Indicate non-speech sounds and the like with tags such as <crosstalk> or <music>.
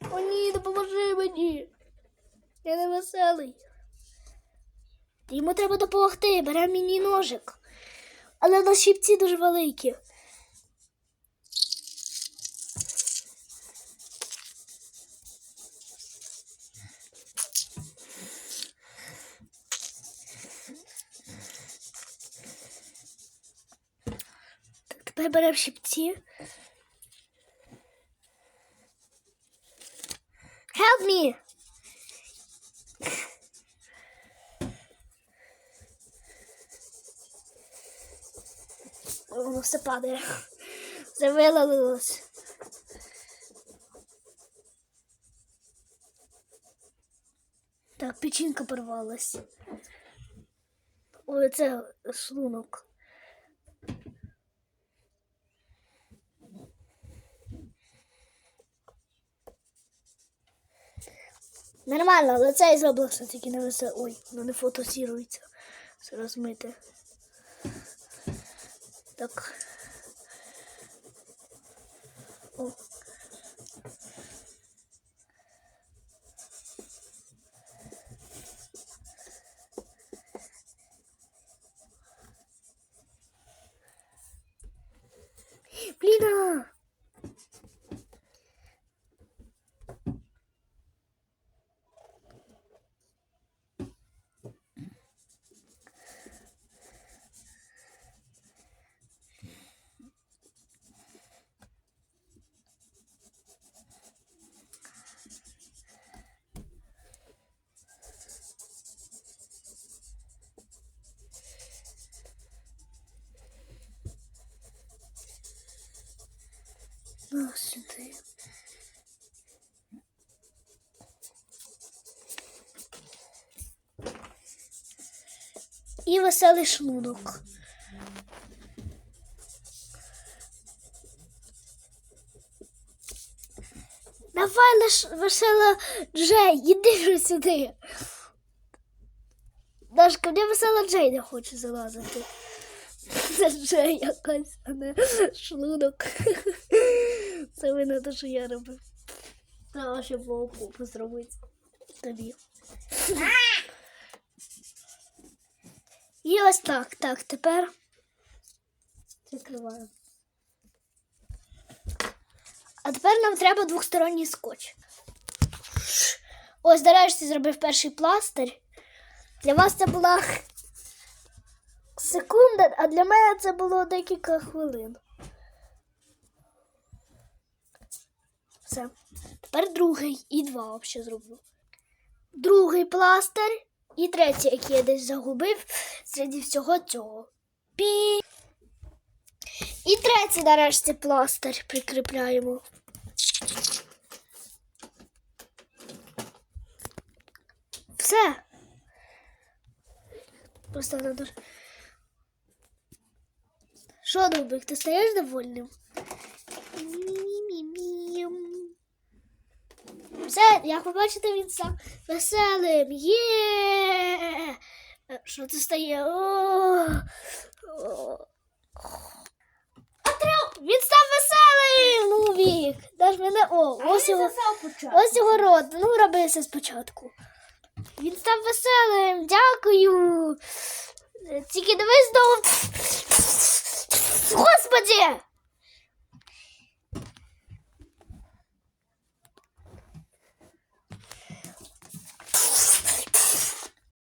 О, ні, допоможи мені. Я не веселий. Йому треба допомогти. Бере мені ножик. Але на щипці дуже великі. Тепер беремо щипці. Help me! Воно все падає. Все вилилось. Так, печінка порвалась. Ой, це шлунок. Нормально, але це із Роблокса тільки не весело. Ой, воно не фотосірується. Все розмите. Так. О. Блін! Сюди. І веселий шлунок. Давай наш весела Джей, іди сюди. Дашка, мені весела Джей не хоче залазити. Це <laughs> Джей якась, а не шлунок. <laughs> Це вина те, що я робив. Треба ще вовку зробити тобі. І ось так. Так, тепер закриваємо. А тепер нам треба двосторонній скотч. Ось, нарешті зробив перший пластир. Для вас це була секунда, а для мене це було декілька хвилин. Все. Тепер другий і два взагалі зроблю. Другий пластир і третій, який я десь загубив серед всього цього. Пі. І третій нарешті пластир прикріпляємо. Все. Просто надо. Що, Дубик, ти стаєш довольним? Все, як ви бачите, він став веселим. Є. Що це стає? Він став веселим, Нубік. Даш мене. О, ось його, ось його рот. Ну, роби це спочатку. Він став веселим. Дякую. Тільки дивись знову. Господи!